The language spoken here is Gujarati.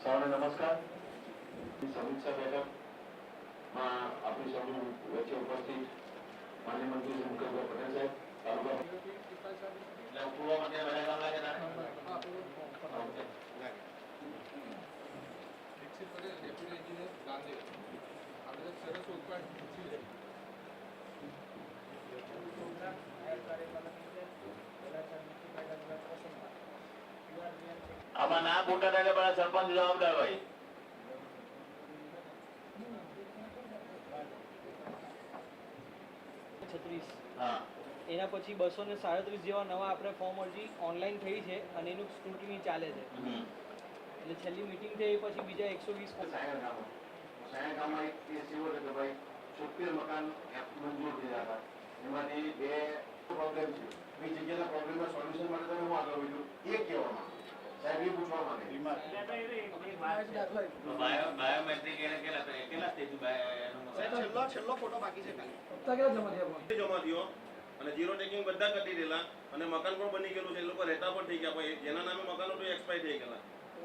સૌને નમસ્કાર સમીક્ષા બેઠકમાં આપણી સૌની વચ્ચે ઉપસ્થિત માન્ય મંત્રી શ્રી મુકેશભાઈ પટેલ સાહેબ તાલુકા એટલે પૂર્વ મધ્ય બધા કામ લાગે તારે? Okay. Dikshit Patel deputy engineer Gandhi આ બધા સરસ ઉત્પાદન ના ફૂટે એટલે પેલા સરપંચ જવાબદાર હોય છત્રીસ. હા. એના પછી બસો ને સાડત્રીસ જેવા નવા આપણે ફોર્મ અરજી ઓનલાઈન થઈ છે અને એનું સ્ક્રુટની ચાલે છે. એટલે છેલ્લી મિટિંગ થઈ પછી બીજા એકસો વીસ સાયણ ગામમાં સાયણ ગામમાં એક કેસ એવો છે કે ભાઈ છોતેર મકાન મંજૂર થયા હતા. એમાંથી બે પ્રોબ્લેમ છે. એ પૂછવા માંગે બાયોમેટ્રિક એને કેટલા કેટલા સ્ટેજ છેલ્લો છેલ્લો ફોટો બાકી છે ખાલી. જમા થયો અને જીરો ટેકિંગ બધા કરી દેલા અને મકાન પણ બની ગયેલું છે. એ લોકો રહેતા પણ થઈ ગયા. પણ જેના નામે મકાન તો એક્સપાયર થઈ ગયેલા.